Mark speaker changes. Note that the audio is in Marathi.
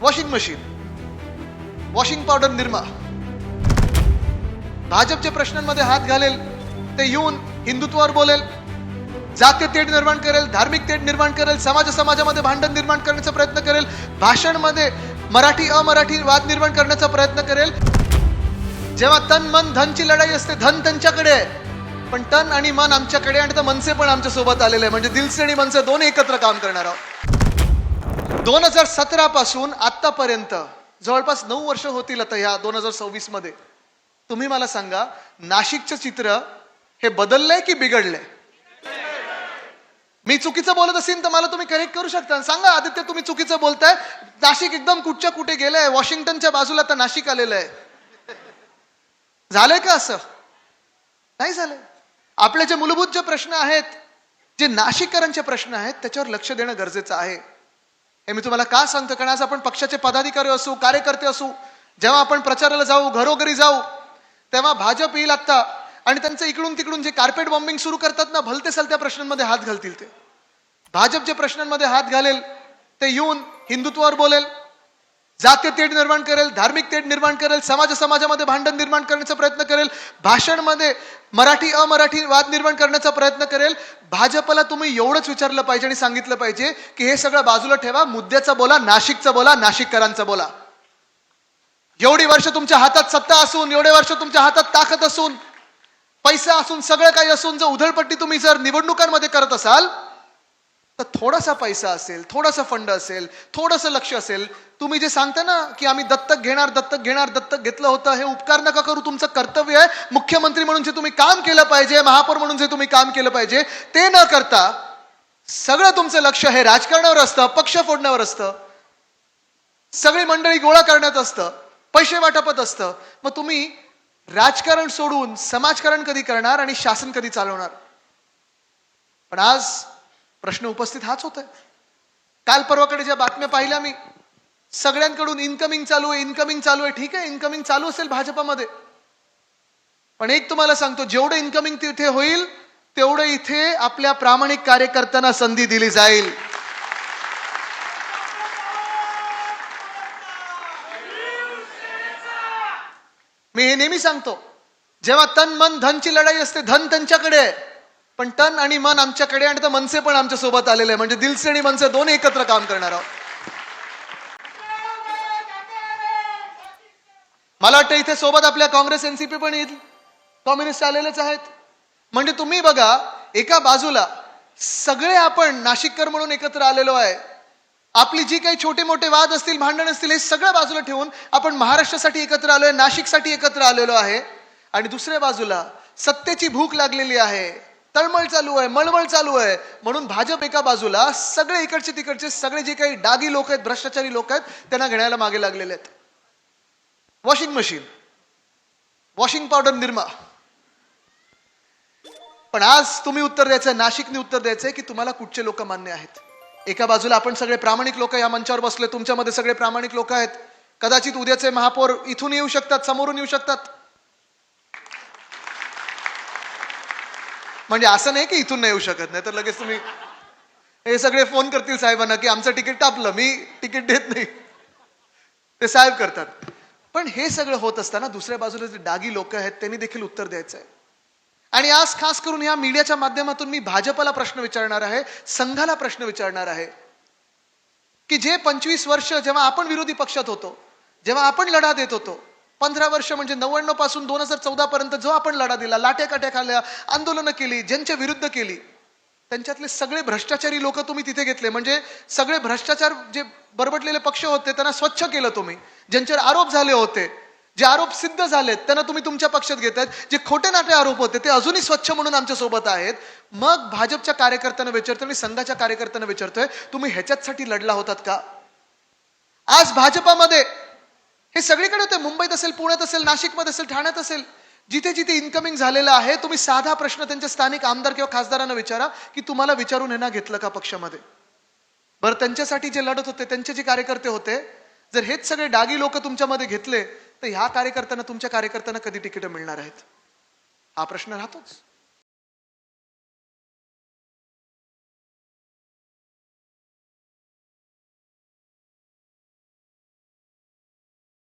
Speaker 1: Washing machine washing powder Nirma भाजपच्या प्रश्नांमध्ये हात घालेल ते येऊन हिंदुत्वावर बोलेल जातीय तेढ निर्माण करेल धार्मिक तेढ निर्माण करेल समाज समाजामध्ये भांडण निर्माण करण्याचा प्रयत्न करेल भाषणमध्ये मराठी अमराठी वाद निर्माण करण्याचा प्रयत्न करेल. जेव्हा तन मन धनची लढाई असते धन त्यांच्याकडे आहे. पण तन आणि मन आमच्याकडे आणि तर मनसे पण आमच्यासोबत आलेले आहे. म्हणजे दिलसे आणि मनसे दोन एकत्र काम करणार आहोत. दोन हजार सतरा पासून आतापर्यंत जवळपास नऊ वर्ष होतील आता ह्या दोन हजार सव्वीसमध्ये तुम्ही मला सांगा नाशिकचं चित्र हे बदललंय की बिघडलंय? मी चुकीचं बोलत असेल तर मला तुम्ही करेक्ट करू शकता. सांगा आदित्य तुम्ही चुकीचं बोलताय. नाशिक एकदम कुठच्या कुठे गेलंय? वॉशिंग्टनच्या बाजूला आता नाशिक आलेलं आहे. झालंय का असं? नाही झालंय. आपले जे मूलभूत जे प्रश्न आहेत जे नाशिककरांचे प्रश्न आहेत त्याच्यावर लक्ष देणं गरजेचं आहे. हे मी तुम्हाला का सांगतो? कारण आज आपण पक्षाचे पदाधिकारी असू कार्यकर्ते असू जेव्हा आपण प्रचाराला जाऊ घरोघरी जाऊ तेव्हा भाजप येईल आत्ता. आणि त्यांचं इकडून तिकडून जे कार्पेट बॉम्बिंग सुरू करतात ना भलते सलत्या प्रश्नांमध्ये हात घालतील ते. भाजप जे प्रश्नांमध्ये हात घालेल ते येऊन हिंदुत्वावर बोलेल जातीय तेढ निर्माण करेल धार्मिक तेढ निर्माण करेल समाज समाजामध्ये भांडण निर्माण करण्याचा प्रयत्न करेल भाषणमध्ये मराठी अमराठी वाद निर्माण करण्याचा प्रयत्न करेल. भाजपला तुम्ही एवढंच विचारलं पाहिजे आणि सांगितलं पाहिजे की हे सगळं बाजूला ठेवा मुद्द्याचं बोला नाशिकचं बोला नाशिककरांचं बोला. एवढी वर्ष तुमच्या हातात सत्ता असून एवढे वर्ष तुमच्या हातात ताकद असून पैसा असून सगळं काही असून जर उधळपट्टी तुम्ही जर निवडणुकांमध्ये करत असाल तर थोडासा पैसा असेल थोडासा फंड असेल थोडंसं लक्ष असेल तुम्ही जे सांगता ना की आम्ही दत्तक घेणार दत्तक घेणार दत्तक घेतलं होतं हे उपकार नका करू तुमचं कर्तव्य आहे. मुख्यमंत्री म्हणून जे तुम्ही काम केलं पाहिजे महापौर म्हणून जे तुम्ही काम केलं पाहिजे ते न करता सगळं तुमचं लक्ष हे राजकारणावर असतं पक्ष फोडण्यावर असतं. सगळी मंडळी गोळा करण्यात असतं पैसे वाटपत असतं. मग तुम्ही राजकारण सोडून समाजकारण कधी करणार आणि शासन कधी चालवणार? पण आज प्रश्न उपस्थित हाच होत आहे काल परवाकडे ज्या बातम्या पाहिल्या मी सगळ्यांकडून इन्कमिंग चालू आहे इन्कमिंग चालू आहे. ठीक आहे इन्कमिंग चालू असेल भाजपामध्ये. पण एक तुम्हाला सांगतो जेवढं इन्कमिंग तिथे होईल तेवढं इथे आपल्या प्रामाणिक कार्यकर्त्यांना संधी दिली जाईल. मी हे नेहमी सांगतो जेव्हा तन मन धनची लढाई असते धन त्यांच्याकडे आहे. पण तन आणि मन आमच्याकडे आणि तर मनसे पण आमच्यासोबत आलेले आहे म्हणजे दिलसे आणि मनसे दोन एकत्र काम करणार आहोत. मला वाटतं इथे सोबत आपल्या काँग्रेस एनसीपी पण येईल. कम्युनिस्ट आलेलेच आहेत. म्हणजे तुम्ही बघा एका बाजूला सगळे आपण नाशिककर म्हणून एकत्र आलेलो आहे. आपली जी काही छोटे मोठे वाद असतील भांडण असतील हे सगळं बाजूला ठेवून आपण महाराष्ट्रासाठी एकत्र आलोय नाशिकसाठी एकत्र आलेलो आहे. आणि दुसऱ्या बाजूला सत्तेची भूक लागलेली आहे. तळमळ चालू आहे मळमळ चालू आहे. म्हणून भाजप एका बाजूला सगळे इकडचे तिकडचे सगळे जे काही डागी लोक आहेत भ्रष्टाचारी लोक आहेत त्यांना घेण्याला मागे लागलेले आहेत. Washing machine washing powder Nirma. पण आज तुम्ही उत्तर द्यायचं नाशिकने उत्तर द्यायचंय की तुम्हाला कुठचे लोक मान्य आहेत? एका बाजूला आपण सगळे प्रामाणिक लोक या मंचावर बसले तुमच्यामध्ये सगळे प्रामाणिक लोक आहेत. कदाचित उद्याचे महापौर इथून येऊ शकतात समोरून येऊ शकतात. म्हणजे असं नाही की इथून नाही येऊ शकत नाही तर लगेच तुम्ही हे सगळे फोन करतील साहेबांना की आमचं तिकीट टापलं मी तिकीट देत नाही. ते साहेब करतात. पण हे सगळं होत असताना दुसऱ्या बाजूला जे डागी लोक आहेत त्यांनी देखील उत्तर द्यायचं आहे आणि आज खास करून या मीडियाच्या माध्यमातून मी भाजपला प्रश्न विचारणार आहे संघाला प्रश्न विचारणार आहे की जे पंचवीस वर्ष जेव्हा आपण विरोधी पक्षात होतो जेव्हा आपण लढा देत होतो पंधरा वर्ष म्हणजे नव्याण्णवपासून दोन हजार चौदा पर्यंत जो आपण लढा दिला लाट्या काट्या खाल्ल्या आंदोलनं केली ज्यांच्या विरुद्ध केली त्यांच्यातले सगळे भ्रष्टाचारी लोक तुम्ही तिथे घेतले. म्हणजे सगळे भ्रष्टाचार जे बरबटलेले पक्ष होते त्यांना स्वच्छ केलं तुम्ही. ज्यांच्यावर आरोप झाले होते जे आरोप सिद्ध झालेत त्यांना तुम्ही तुमच्या पक्षात घेतायत. जे खोटे नाटे आरोप होते ते अजूनही स्वच्छ म्हणून आमच्यासोबत आहेत. मग भाजपच्या कार्यकर्त्यांना विचारतोय आणि संघाच्या कार्यकर्त्यांना विचारतोय तुम्ही ह्याच्याचसाठी लढला होतात का? आज भाजपामध्ये हे सगळीकडे होते. मुंबईत असेल पुण्यात असेल नाशिकमध्ये असेल ठाण्यात असेल. जिथे जिथे इन्कमिंग झालेलं आहे तुम्ही साधा प्रश्न त्यांच्या स्थानिक आमदार किंवा खासदारांना विचारा की तुम्हाला विचारून यांना घेतलं का पक्षामध्ये? बरं त्यांच्यासाठी जे लढत होते त्यांचे जे कार्यकर्ते होते जर हेच सगळे डागी लोक तुमच्यामध्ये घेतले तर ह्या कार्यकर्त्यांना तुमच्या कार्यकर्त्यांना कधी तिकीट मिळणार आहेत? हा प्रश्न राहतोच.